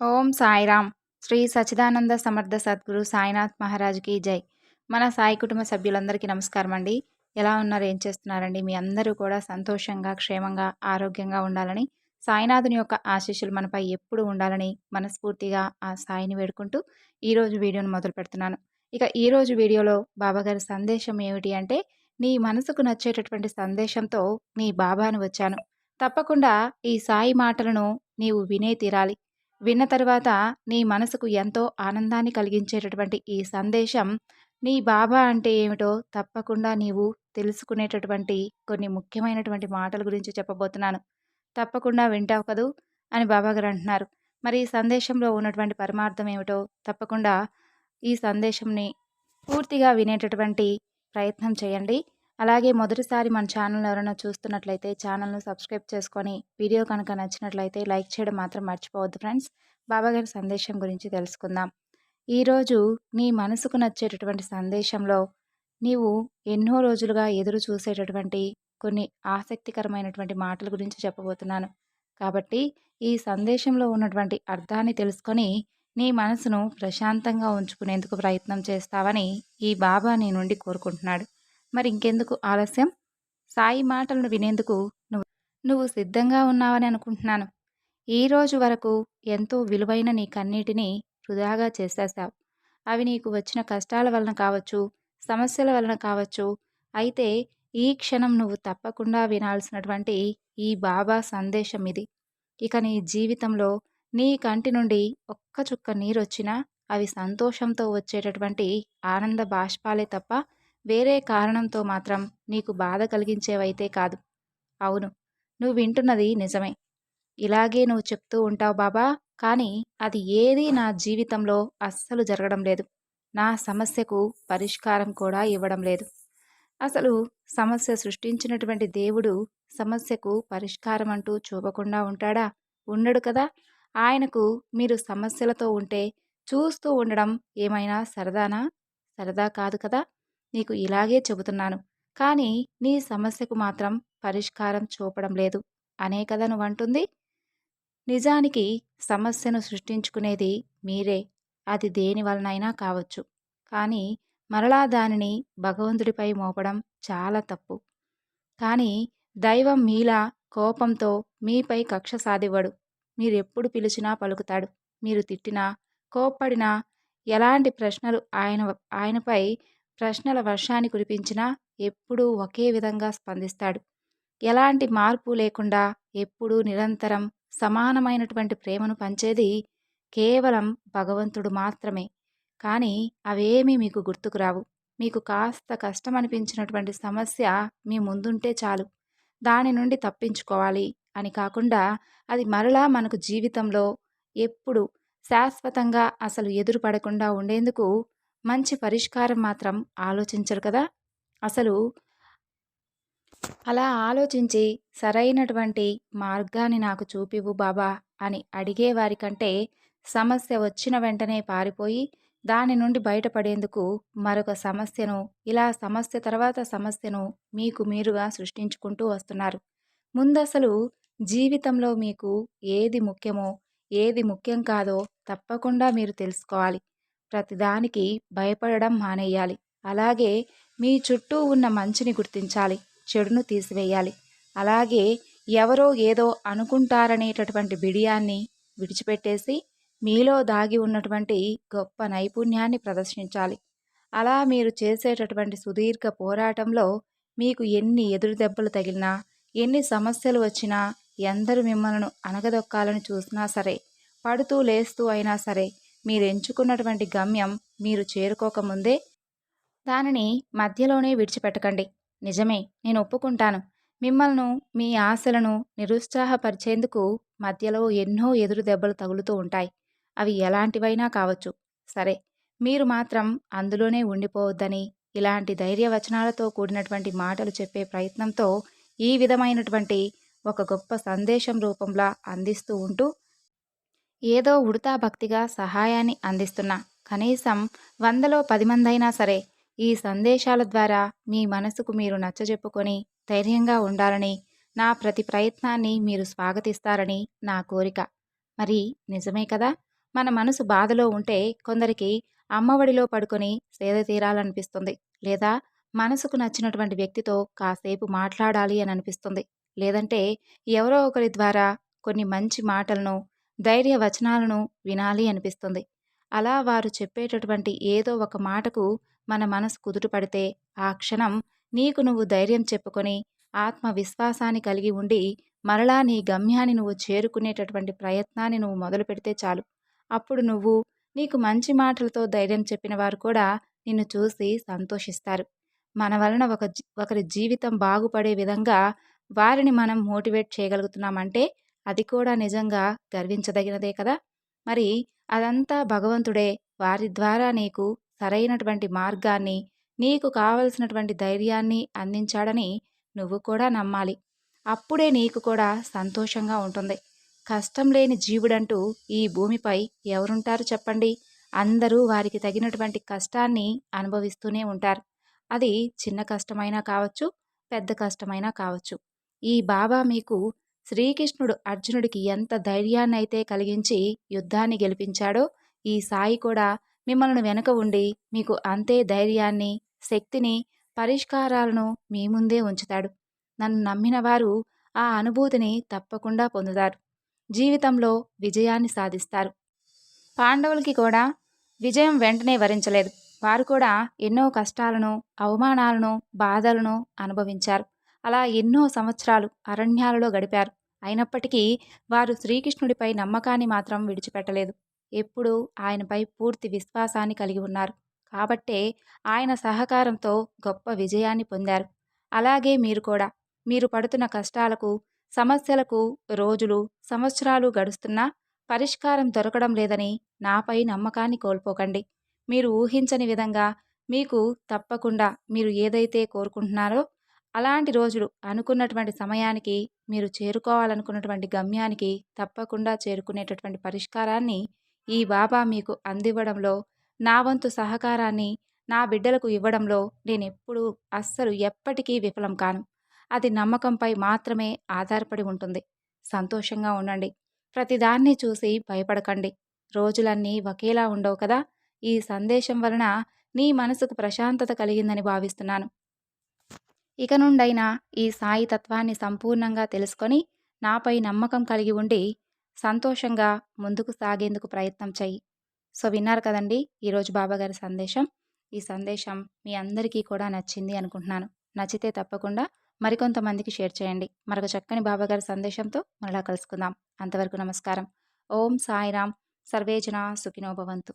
ఓం సాయిరామ్. శ్రీ సచిదానంద సమర్థ సద్గురు సాయినాథ్ మహారాజ్కి జై. మన సాయి కుటుంబ సభ్యులందరికీ నమస్కారం అండి. ఎలా ఉన్నారు? ఏం చేస్తున్నారండి? మీ అందరూ కూడా సంతోషంగా క్షేమంగా ఆరోగ్యంగా ఉండాలని సాయినాథుని యొక్క ఆశీస్సులు మనపై ఎప్పుడు ఉండాలని మనస్ఫూర్తిగా ఆ సాయిని వేడుకుంటూ ఈరోజు వీడియోను మొదలు పెడుతున్నాను. ఇక ఈరోజు వీడియోలో బాబాగారి సందేశం ఏమిటి అంటే నీ మనసుకు నచ్చేటటువంటి సందేశంతో నీ బాబాను వచ్చాను. తప్పకుండా ఈ సాయి మాటలను నీవు వినే తీరాలి. విన్న తర్వాత నీ మనసుకు ఎంతో ఆనందాన్ని కలిగించేటటువంటి ఈ సందేశం నీ బాబా అంటే ఏమిటో తప్పకుండా నీవు తెలుసుకునేటటువంటి కొన్ని ముఖ్యమైనటువంటి మాటల గురించి చెప్పబోతున్నాను. తప్పకుండా వింటావు కదూ అని బాబాగారు అంటున్నారు. మరి ఈ సందేశంలో ఉన్నటువంటి పరమార్థం ఏమిటో తప్పకుండా ఈ సందేశంని పూర్తిగా వినేటటువంటి ప్రయత్నం చేయండి. అలాగే మొదటిసారి మన ఛానల్ ఎవరైనా చూస్తున్నట్లయితే ఛానల్ను సబ్స్క్రైబ్ చేసుకొని వీడియో కనుక నచ్చినట్లయితే లైక్ చేయడం మాత్రం మర్చిపోవద్దు ఫ్రెండ్స్. బాబాగారి సందేశం గురించి తెలుసుకుందాం. ఈరోజు నీ మనసుకు నచ్చేటటువంటి సందేశంలో నీవు ఎన్నో రోజులుగా ఎదురు చూసేటటువంటి కొన్ని ఆసక్తికరమైనటువంటి మాటల గురించి చెప్పబోతున్నాను. కాబట్టి ఈ సందేశంలో ఉన్నటువంటి అర్థాన్ని తెలుసుకొని నీ మనసును ప్రశాంతంగా ఉంచుకునేందుకు ప్రయత్నం చేస్తావని ఈ బాబా నీ నుండి కోరుకుంటున్నాడు. మరి ఇంకెందుకు ఆలస్యం? సాయి మాటలను వినేందుకు నువ్వు నువ్వు సిద్ధంగా ఉన్నావని అనుకుంటున్నాను. ఈ రోజు వరకు ఎంతో విలువైన నీ కన్నీటిని వృధాగా చేసేసావు అవి నీకు వచ్చిన కష్టాల వలన కావచ్చు సమస్యల వలన కావచ్చు అయితే ఈ క్షణం నువ్వు తప్పకుండా వినాల్సినటువంటి ఈ బాబా సందేశం ఇది. ఇక నీ జీవితంలో నీ కంటి నుండి ఒక్క చుక్క నీరు వచ్చినా అవి సంతోషంతో వచ్చేటటువంటి ఆనంద బాష్పాలే తప్ప వేరే కారణంతో మాత్రం నీకు బాధ కలిగించేవైతే కాదు. అవును నువ్వు వింటున్నది నిజమే. ఇలాగే నువ్వు చెప్తూ ఉంటావు బాబా కానీ అది ఏదీ నా జీవితంలో అస్సలు జరగడం లేదు. నా సమస్యకు పరిష్కారం కూడా ఇవ్వడం లేదు. అసలు సమస్య సృష్టించినటువంటి దేవుడు సమస్యకు పరిష్కారం అంటూ చూపకుండా ఉంటాడా? ఉండడు కదా. ఆయనకు మీరు సమస్యలతో ఉంటే చూస్తూ ఉండడం ఏమైనా సరదానా? సరదా కాదు కదా. నీకు ఇలాగే చెబుతున్నాను. కానీ నీ సమస్యకు మాత్రం పరిష్కారం చూపడం లేదు. అనే కదా నువ్వంటుంది? నిజానికి సమస్యను సృష్టించుకునేది మీరే. అది దేని వలనైనా కావచ్చు. కానీ మరలా దానిని భగవంతుడిపై మోపడం చాలా తప్పు. కానీ దైవం మీలా కోపంతో మీపై కక్ష సాధివ్వడు. మీరెప్పుడు పిలిచినా పలుకుతాడు. మీరు తిట్టినా కోప్పడినా ఎలాంటి ప్రశ్నలు ఆయన ఆయనపై ప్రశ్నల వర్షాన్ని కురిపించినా ఎప్పుడూ ఒకే విధంగా స్పందిస్తాడు. ఎలాంటి మార్పు లేకుండా ఎప్పుడూ నిరంతరం సమానమైనటువంటి ప్రేమను పంచేది కేవలం భగవంతుడు మాత్రమే. కానీ అవేమీ మీకు గుర్తుకు రావు. మీకు కాస్త కష్టం అనిపించినటువంటి సమస్య మీ ముందుంటే చాలు. దాని నుండి తప్పించుకోవాలి అని కాకుండా అది మరలా మనకు జీవితంలో ఎప్పుడు శాశ్వతంగా అసలు ఎదురుపడకుండా ఉండేందుకు మంచి పరిష్కారం మాత్రం ఆలోచించరు కదా. అసలు అలా ఆలోచించి సరైనటువంటి మార్గాన్ని నాకు చూపివు బాబా అని అడిగేవారి కంటే సమస్య వచ్చిన వెంటనే పారిపోయి దాని నుండి బయటపడేందుకు మరొక సమస్యను ఇలా సమస్య తర్వాత సమస్యను మీకు మీరుగా సృష్టించుకుంటూ వస్తున్నారు. ముందసలు జీవితంలో మీకు ఏది ముఖ్యమో ఏది ముఖ్యం కాదో తప్పకుండా మీరు తెలుసుకోవాలి. ప్రతిదానికి భయపడడం మానేయాలి. అలాగే మీ చుట్టూ ఉన్న మంచిని గుర్తించాలి. చెడును తీసివేయాలి. అలాగే ఎవరో ఏదో అనుకుంటారనేటటువంటి బిడియాన్ని విడిచిపెట్టేసి మీలో దాగి ఉన్నటువంటి గొప్ప నైపుణ్యాన్ని ప్రదర్శించాలి. అలా మీరు చేసేటటువంటి సుదీర్ఘ పోరాటంలో మీకు ఎన్ని ఎదురు దెబ్బలు తగిలినా ఎన్ని సమస్యలు వచ్చినా ఎందరు మిమ్మల్ని అనగదొక్కాలని చూసినా సరే పడుతూ లేస్తూ అయినా సరే మీరు ఎంచుకున్నటువంటి గమ్యం మీరు చేరుకోకముందే దానిని మధ్యలోనే విడిచిపెట్టకండి. నిజమే నేను ఒప్పుకుంటాను. మిమ్మల్ని మీ ఆశలను నిరుత్సాహపరిచేందుకు మధ్యలో ఎన్నో ఎదురు దెబ్బలు తగులుతూ ఉంటాయి. అవి ఎలాంటివైనా కావచ్చు. సరే మీరు మాత్రం అందులోనే ఉండిపోవద్దని ఇలాంటి ధైర్యవచనాలతో కూడినటువంటి మాటలు చెప్పే ప్రయత్నంతో ఈ విధమైనటువంటి ఒక గొప్ప సందేశం రూపంలో అందిస్తూ ఉంటూ ఏదో ఉడతా భక్తిగా సహాయాన్ని అందిస్తున్నా కనీసం వందలో పది మందైనా సరే ఈ సందేశాల ద్వారా మీ మనసుకు మీరు నచ్చజెప్పుకొని ధైర్యంగా ఉండాలని నా ప్రతి ప్రయత్నాన్ని మీరు స్వాగతిస్తారని నా కోరిక. మరి నిజమే కదా? మన మనసు బాధలో ఉంటే కొందరికి అమ్మఒడిలో పడుకొని సేద తీరాలనిపిస్తుంది. లేదా మనసుకు నచ్చినటువంటి వ్యక్తితో కాసేపు మాట్లాడాలి అని అనిపిస్తుంది. లేదంటే ఎవరో ఒకరి ద్వారా కొన్ని మంచి మాటలను ధైర్య వచనాలను వినాలి అనిపిస్తుంది. అలా వారు చెప్పేటటువంటి ఏదో ఒక మాటకు మన మనసు కుదుటపడితే ఆ క్షణం నీకు నువ్వు ధైర్యం చెప్పుకొని ఆత్మవిశ్వాసాన్ని కలిగి ఉండి మరలా నీ గమ్యాన్ని నువ్వు చేరుకునేటటువంటి ప్రయత్నాన్ని నువ్వు మొదలు పెడితే చాలు. అప్పుడు నువ్వు నీకు మంచి మాటలతో ధైర్యం చెప్పిన వారు కూడా నిన్ను చూసి సంతోషిస్తారు. మన వలన ఒక ఒకరి జీవితం బాగుపడే విధంగా వారిని మనం మోటివేట్ చేయగలుగుతున్నామంటే అది కూడా నిజంగా గర్వించదగినదే కదా! మరి అదంతా భగవంతుడే వారి ద్వారా నీకు సరైనటువంటి మార్గాన్ని నీకు కావలసినటువంటి ధైర్యాన్ని అందించాడని నువ్వు కూడా నమ్మాలి. అప్పుడే నీకు కూడా సంతోషంగా ఉంటుంది. కష్టం లేని జీవుడంటూ ఈ భూమిపై ఎవరుంటారు చెప్పండి? అందరూ వారికి తగినటువంటి కష్టాన్ని అనుభవిస్తూనే ఉంటారు. అది చిన్న కష్టమైనా కావచ్చు పెద్ద కష్టమైనా కావచ్చు. ఈ బాబా మీకు శ్రీకృష్ణుడు అర్జునుడికి ఎంత ధైర్యాన్నైతే కలిగించి యుద్ధాన్ని గెలిపించాడో ఈ సాయి కూడా మిమ్మల్ని వెనుక ఉండి మీకు అంతే ధైర్యాన్ని శక్తిని పరిష్కారాలను మీ ముందే ఉంచుతాడు. నన్ను నమ్మిన వారు ఆ అనుభూతిని తప్పకుండా పొందుతారు. జీవితంలో విజయాన్ని సాధిస్తారు. పాండవులకి కూడా విజయం వెంటనే వరించలేదు. వారు కూడా ఎన్నో కష్టాలను అవమానాలను బాధలను అనుభవించారు. అలా ఎన్నో సంవత్సరాలు అరణ్యాలలో గడిపారు. అయినప్పటికీ వారు శ్రీకృష్ణుడిపై నమ్మకాన్ని మాత్రం విడిచిపెట్టలేదు. ఎప్పుడూ ఆయనపై పూర్తి విశ్వాసాన్ని కలిగి ఉన్నారు. కాబట్టే ఆయన సహకారంతో గొప్ప విజయాన్ని పొందారు. అలాగే మీరు కూడా. మీరు పడుతున్న కష్టాలకు సమస్యలకు రోజులు సంవత్సరాలు గడుస్తున్నా పరిష్కారం దొరకడం లేదని నాపై నమ్మకాన్ని కోల్పోకండి. మీరు ఊహించని విధంగా మీకు తప్పకుండా మీరు ఏదైతే కోరుకుంటున్నారో అలాంటి రోజులు అనుకున్నటువంటి సమయానికి మీరు చేరుకోవాలనుకున్నటువంటి గమ్యానికి తప్పకుండా చేరుకునేటటువంటి పరిష్కారాన్ని ఈ బాబా మీకు అందివ్వడంలో నా వంతు సహకారాన్ని నా బిడ్డలకు ఇవ్వడంలో నేను ఎప్పుడూ అస్సలు ఎప్పటికీ విఫలం కాను. అది నమ్మకంపై మాత్రమే ఆధారపడి ఉంటుంది. సంతోషంగా ఉండండి. ప్రతిదాన్ని చూసి భయపడకండి. రోజులన్నీ ఒకేలా ఉండవు కదా? ఈ సందేశం వలన నీ మనసుకు ప్రశాంతత కలిగిందని భావిస్తున్నాను. ఇక నుండైనా ఈ సాయి తత్వాన్ని సంపూర్ణంగా తెలుసుకొని నాపై నమ్మకం కలిగి ఉండి సంతోషంగా ముందుకు సాగేందుకు ప్రయత్నం చెయ్యి. సో విన్నారు కదండి ఈరోజు బాబాగారి సందేశం. ఈ సందేశం మీ అందరికీ కూడా నచ్చింది అనుకుంటున్నాను. నచ్చితే తప్పకుండా మరికొంతమందికి షేర్ చేయండి. మరొక చక్కని బాబాగారి సందేశంతో మరలా కలుసుకుందాం. అంతవరకు నమస్కారం. ఓం సాయిరామ్ సర్వేజన సుఖినోభవంతు